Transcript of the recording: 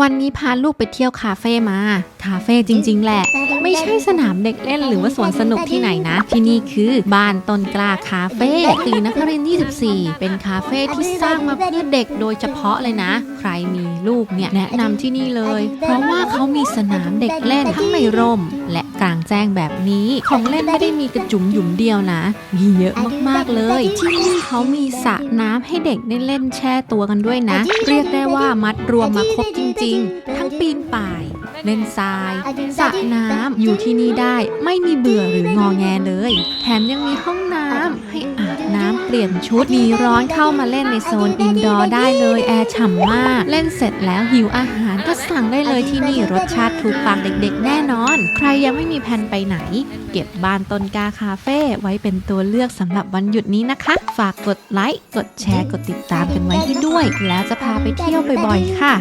วันนี้พาลูกไปเที่ยวคาเฟ่มา คาเฟ่จริง ๆ แหละ ไม่ใช่สนามเด็กเล่นหรือว่าสวนสนุกที่ไหนนะ ที่นี่คือบ้านต้นกล้าคาเฟ่ตีนครินทร์24 เป็นคาเฟ่ที่สร้างมาเพื่อเด็กโดยเฉพาะเลยนะ ใครมีลูกเนี่ยแนะนำที่นี่เลย เพราะว่าเขามีสนามเด็กเล่นทั้งในร่ม และกลางแจ้งแบบนี้ ของเล่นไม่ได้มีกระจุมหยุมเดียวนะ มีเยอะมากๆเลย ที่นี่เขามีสระน้ำให้เด็กได้เล่นแช่ตัวกันด้วยนะ เรียกได้ว่ามัดรวมมาครบจริงๆทั้งปีนป่าย เล่นทรายสระน้ำอยู่ที่นี่ได้ ไม่มีเบื่อหรืองอแงเลย แถมยังมีห้องน้ำให้อาบน้ำเปลี่ยนชุดมีร้อนเข้ามาเล่นในโซนอินดอร์ได้เลย แอร์ฉ่ำมาก เล่นเสร็จแล้วหิวอาหารก็สั่งได้เลยที่นี่รสชาติถูกปากเด็กๆ แน่นอน ใครยังไม่มีแผนไปไหน เก็บบ้านต้นกาคาเฟ่ไว้เป็นตัวเลือกสำหรับวันหยุดนี้นะคะ ฝากกดไลค์กดแชร์กดติดตามกันไว้ให้ด้วย แล้วจะพาไปเที่ยวบ่อยๆค่ะ